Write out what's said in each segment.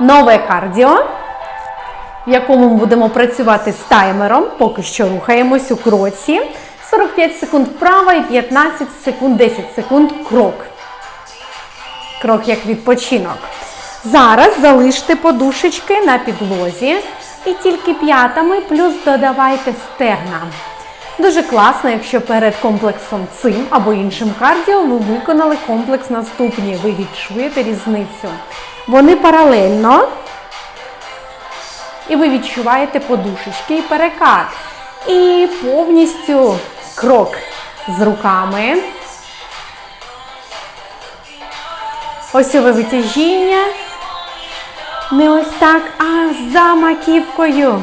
нове кардіо, в якому ми будемо працювати з таймером. Поки що рухаємось у кроці. 45 секунд вправо і 15 секунд, 10 секунд крок. Крок як відпочинок. Зараз залиште подушечки на підлозі і тільки п'ятами, плюс додавайте стегна. Дуже класно, якщо перед комплексом цим або іншим кардіо ви виконали комплекс наступні. Ви відчуєте різницю. Вони паралельно. І ви відчуваєте подушечки і перекат. І повністю крок з руками. Осьове витяжіння. Не ось так, а за маківкою.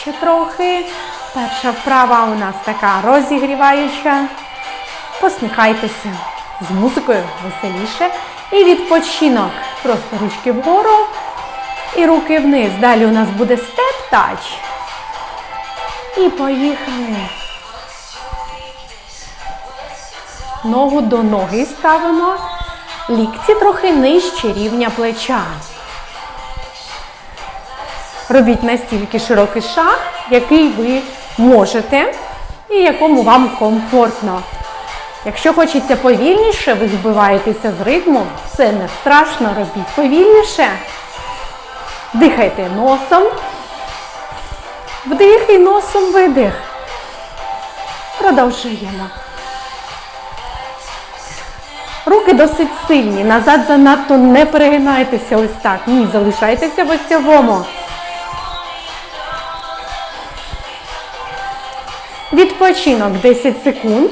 Ще трохи. Перша вправа у нас така розігріваюча. Посміхайтеся з музикою веселіше. І відпочинок. Просто ручки вгору і руки вниз. Далі у нас буде степ-тач. І поїхали. Ногу до ноги ставимо. Лікті трохи нижче рівня плеча. Робіть настільки широкий шаг, який ви можете і якому вам комфортно. Якщо хочеться повільніше, ви збиваєтеся з ритму, це не страшно, робіть повільніше. Дихайте носом. Вдих і носом видих. Продовжуємо. Руки досить сильні. Назад занадто не перегинайтеся ось так. Ні, залишайтеся в осьовому. Відпочинок 10 секунд.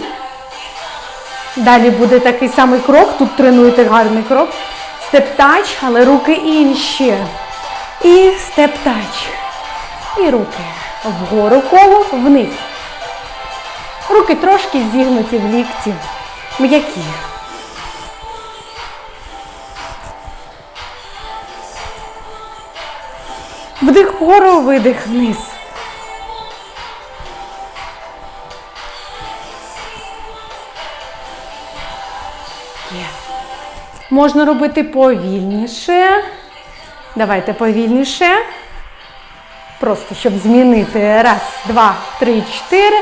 Далі буде такий самий крок. Тут тренуєте гарний крок. Степ-тач, але руки інші. І степ-тач. І руки. Вгору коло, вниз. Руки трошки зігнуті в лікті. М'які. Вдих вгору, видих вниз. Можна робити повільніше. Давайте повільніше. Просто щоб змінити. Раз, два, три, чотири.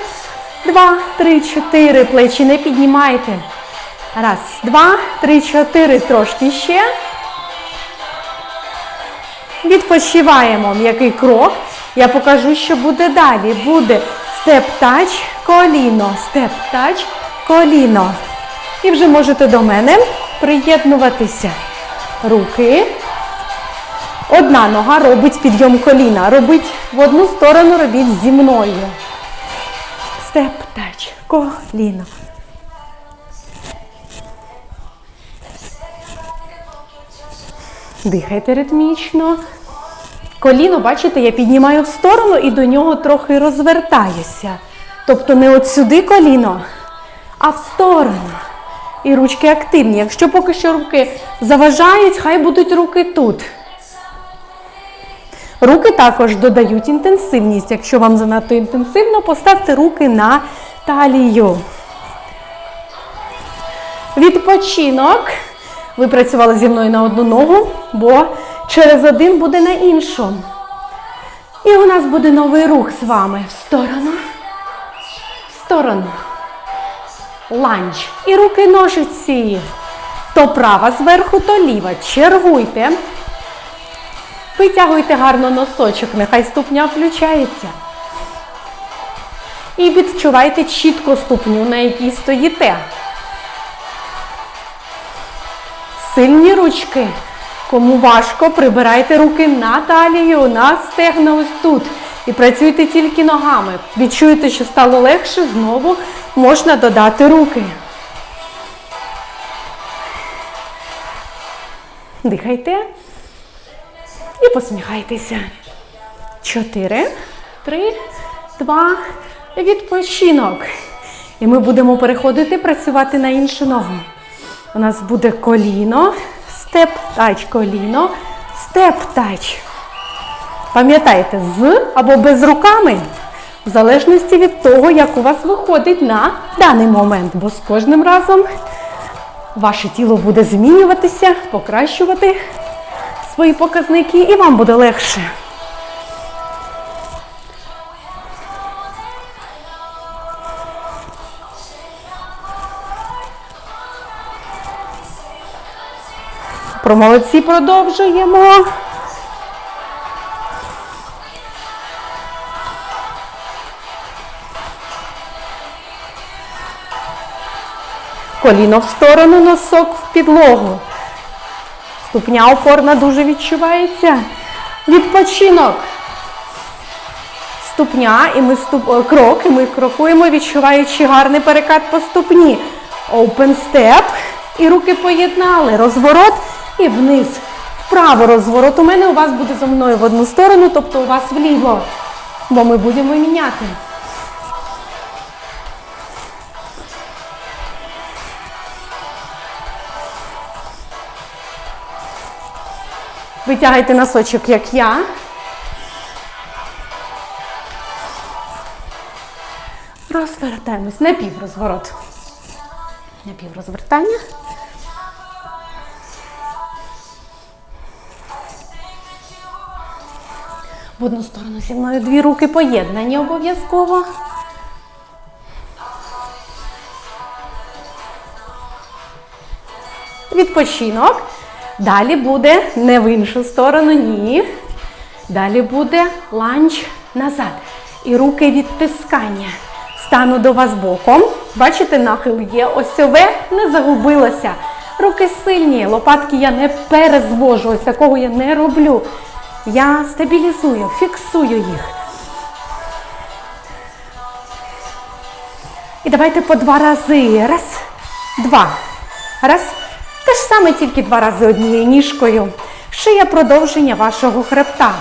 Два, три, чотири. Плечі не піднімайте. Раз, два, три, чотири. Трошки ще. Відпочиваємо м'який крок. Я покажу, що буде далі. Буде степ-тач, коліно, степ-тач, коліно. І вже можете до мене приєднуватися. Руки. Одна нога робить підйом коліна. Робить в одну сторону, робіть зі мною. Степ-тач, коліно. Дихайте ритмічно. Коліно, бачите, я піднімаю в сторону і до нього трохи розвертаюся. Тобто не от сюди коліно, а в сторону. І ручки активні. Якщо поки що руки заважають, хай будуть руки тут. Руки також додають інтенсивність. Якщо вам занадто інтенсивно, поставте руки на талію. Відпочинок. Ви працювали зі мною на одну ногу, бо через один буде на іншу. І у нас буде новий рух з вами. В сторону, в сторону. Ланч. І руки ножиці. То права зверху, то ліва. Чергуйте. Витягуйте гарно носочок, нехай ступня включається. І відчувайте чітко ступню, на якій стоїте. Сильні ручки. Кому важко, прибирайте руки на талію, на стегна ось тут. І працюйте тільки ногами. Відчуєте, що стало легше, знову можна додати руки. Дихайте. І посміхайтеся. Чотири, три, два, відпочинок. І ми будемо переходити працювати на іншу ногу. У нас буде коліно, степ-тач, коліно, степ-тач. Пам'ятайте, з або без руками, в залежності від того, як у вас виходить на даний момент. Бо з кожним разом ваше тіло буде змінюватися, покращувати свої показники, і вам буде легше. Про молодці продовжуємо. Коліно в сторону, носок в підлогу. Ступня опорна дуже відчувається. Відпочинок. Ступня, і ми ступ... е, крок, і ми крокуємо, відчуваючи гарний перекат по ступні. Open step. І руки поєднали. Розворот і вниз. Вправо розворот. У мене у вас буде зо мною в одну сторону, тобто у вас вліво. Бо ми будемо міняти. Витягайте носочок, як я. Розвертаємось. Напіврозворот. Напіврозвертання. В одну сторону зі мною дві руки поєднані обов'язково. Відпочинок. Далі буде не в іншу сторону, ні. Далі буде ланч назад. І руки відтискання. Стану до вас боком. Бачите, нахил є осьове, не загубилося. Руки сильні, лопатки я не перезвожу, ось такого я не роблю. Я стабілізую, фіксую їх. І давайте по два рази. Раз, два. Раз. Те ж саме, тільки два рази однією ніжкою. Шия продовження вашого хребта.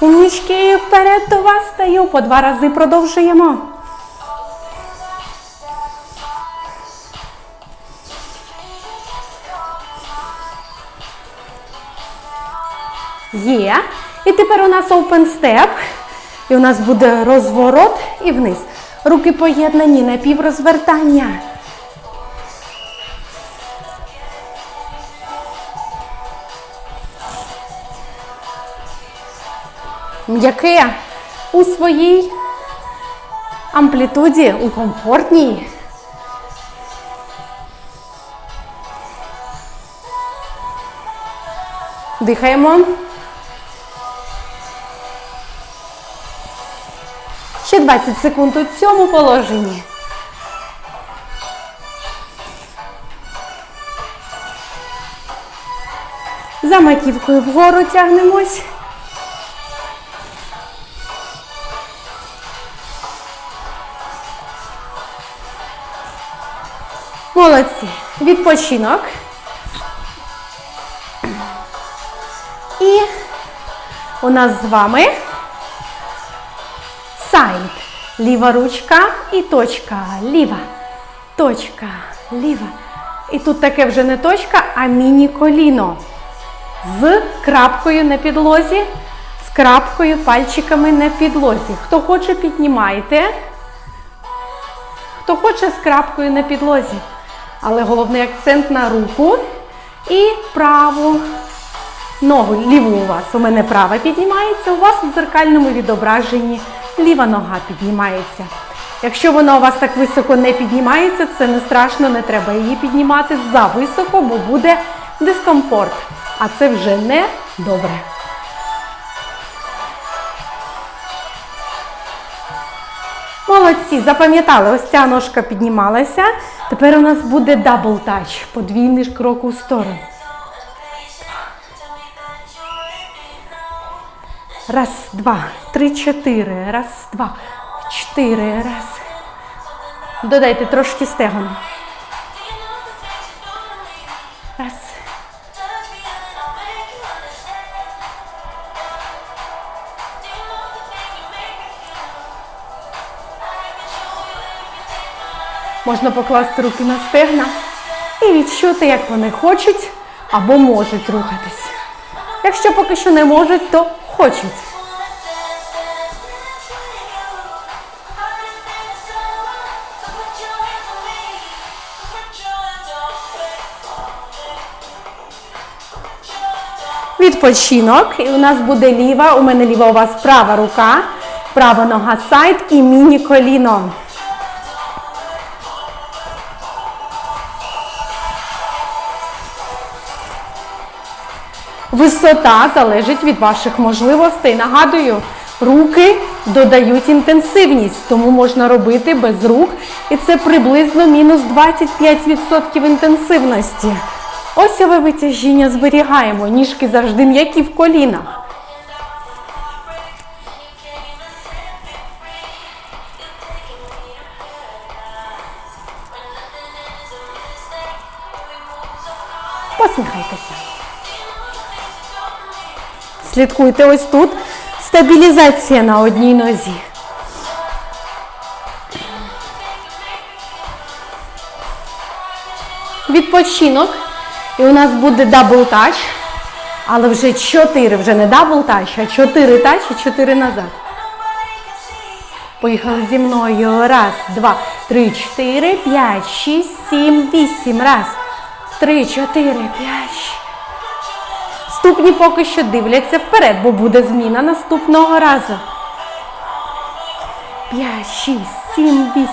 Умнічки вперед до вас стаю. По два рази продовжуємо. Є. І тепер у нас open step. І у нас буде розворот і вниз. Руки поєднані на піврозвертання. М'яке у своїй амплітуді, у комфортній. Дихаємо. Ще 20 секунд у цьому положенні. За маківкою вгору тягнемось. Молодці. Відпочинок. І у нас з вами. Ліва ручка і точка. Ліва. Точка. Ліва. І тут таке вже не точка, а міні-коліно. З крапкою на підлозі, з крапкою пальчиками на підлозі. Хто хоче, піднімайте. Хто хоче з крапкою на підлозі. Але головний акцент на руку і праву ногу. Ліву у вас. У мене права піднімається, у вас в дзеркальному відображенні ліва нога піднімається. Якщо вона у вас так високо не піднімається, це не страшно, не треба її піднімати за високо, бо буде дискомфорт. А це вже не добре. Молодці, запам'ятали, ось ця ножка піднімалася. Тепер у нас буде дабл тач, подвійний крок у сторону. Раз, два, три, чотири. Раз, два, чотири. Раз. Додайте трошки стегон. Раз. Можна покласти руки на стегна і відчути, як вони хочуть або можуть рухатись. Якщо поки що не можуть, то хочуть. Відпочинок. І у нас буде ліва. У мене ліва у вас права рука, права нога сайт і міні коліно. Висота залежить від ваших можливостей. Нагадую, руки додають інтенсивність, тому можна робити без рук. І це приблизно мінус 25% інтенсивності. Осьове витяжіння зберігаємо. Ніжки завжди м'які в колінах. Посміхайтеся. Слідкуйте ось тут. Стабілізація на одній нозі. Відпочинок. І у нас буде дабл тач. Але вже чотири, вже не дабл тач, а чотири тач і чотири назад. Поїхали зі мною. Раз, два, три, чотири, п'ять, шість, сім, вісім. Раз, три, чотири, п'ять. Шість. Ступні поки що дивляться вперед, бо буде зміна наступного разу. П'ять, шість, сім, вісім.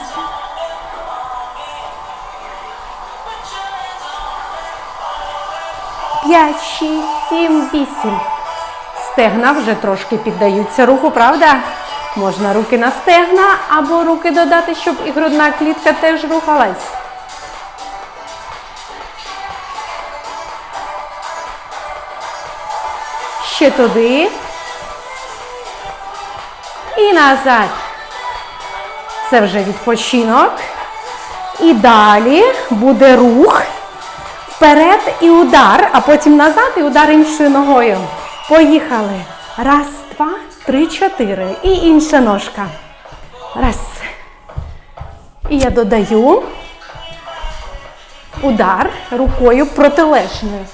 П'ять, шість, сім, вісім. Стегна вже трошки піддаються руху, правда? Можна руки на стегна або руки додати, щоб і грудна клітка теж рухалась. Ще туди. І назад. Це вже відпочинок. І далі буде рух. Вперед і удар, а потім назад і удар іншою ногою. Поїхали. Раз, два, три, чотири. І інша ножка. Раз. І я додаю удар рукою протилежною.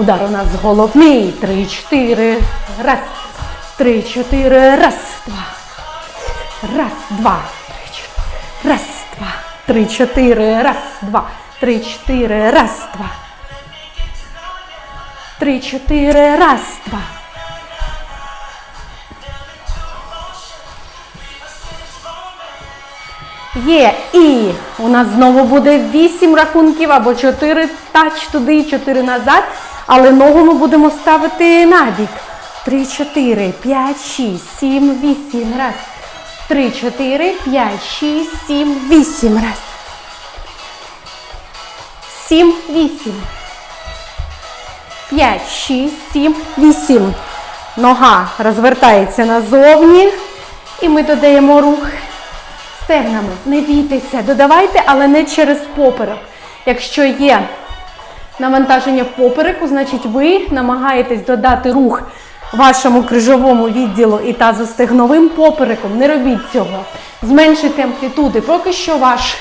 Удар у нас головний. Три, чотири. Раз. Три, чотири. Раз, два. Раз, два. Три, чотири. Раз, два. Три, чотири. Раз, два. Три, чотири. Раз, два. Є. І у нас знову буде 8 рахунків або 4 тач туди, 4 назад. Але ногу ми будемо ставити набік. 3, 4, 5, 6, 7, 8. Раз. 3, 4, 5, 6, 7, 8. Раз. 7, 8. 5, 6, 7, 8. Нога розвертається назовні. І ми додаємо рух стегнами. Не бійтеся, додавайте, але не через поперек. Якщо є навантаження попереку, значить ви намагаєтесь додати рух вашому крижовому відділу і тазостегновим попереком. Не робіть цього. Зменшуйте амплітуди. Поки що ваш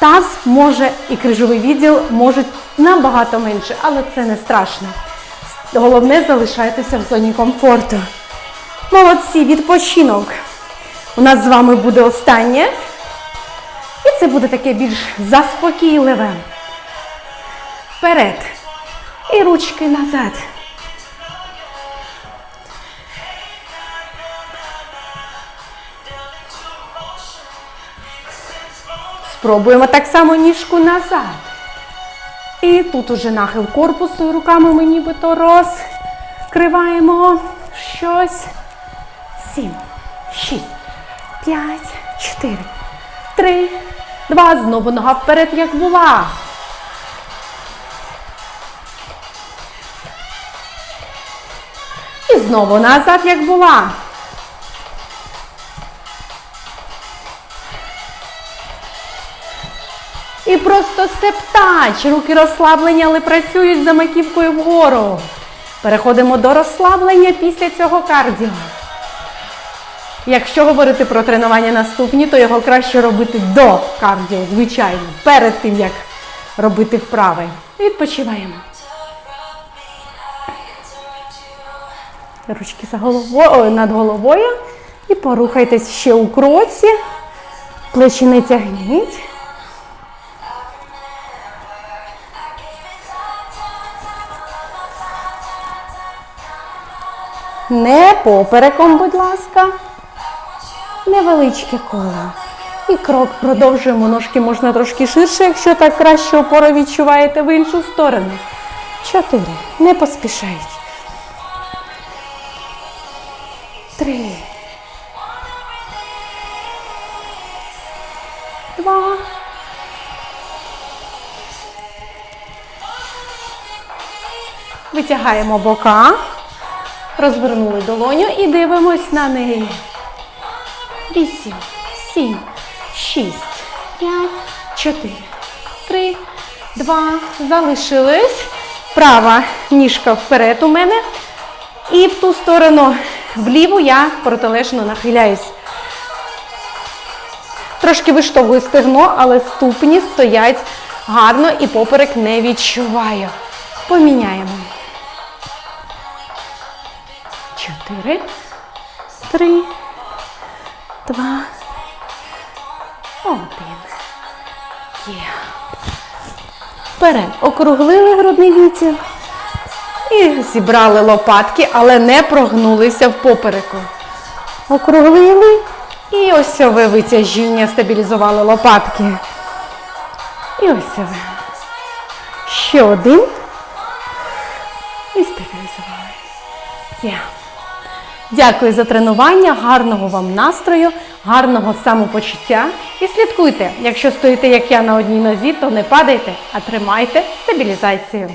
таз може і крижовий відділ можуть набагато менше, але це не страшно. Головне залишайтеся в зоні комфорту. Молодці, відпочинок. У нас з вами буде останнє. І це буде таке більш заспокійливе. Вперед. І ручки назад. Спробуємо так само ніжку назад. І тут уже нахил корпусу і руками ми нібито розкриваємо щось. Сім, шість, п'ять, чотири, три, два. Знову нога вперед, як була. Знову назад, як була. І просто степ-тач. Руки розслаблені, але працюють за маківкою вгору. Переходимо до розслаблення після цього кардіо. Якщо говорити про тренування наступні, то його краще робити до кардіо, звичайно, перед тим, як робити вправи. Відпочиваємо. Ручки за головою, над головою. І порухайтесь ще у кроці. Плечі не тягніть. Не попереком, будь ласка. Невеличке коло. І крок продовжуємо. Ножки можна трошки ширше, якщо так краще опору відчуваєте в іншу сторону. Чотири. Не поспішають. Три. Два. Витягаємо бока. Розвернули долоню і дивимось на неї. Вісім, сім, шість, п'ять, чотири, три, два. Залишились. Права ніжка вперед у мене. І в ту сторону вліву я протилежно нахиляюсь. Трошки виштовхую стегно, але ступні стоять гарно і поперек не відчуваю. Поміняємо. Чотири, три, два, один. Є. Вперед. Округлили грудний відділ. І зібрали лопатки, але не прогнулися в попереку. Округлили. І ось ви витяжіння, стабілізували лопатки. І ось ви. Ще один. І стабілізували. Є. Дякую за тренування, гарного вам настрою, гарного самопочуття. І слідкуйте, якщо стоїте, як я на одній нозі, то не падайте, а тримайте стабілізацію.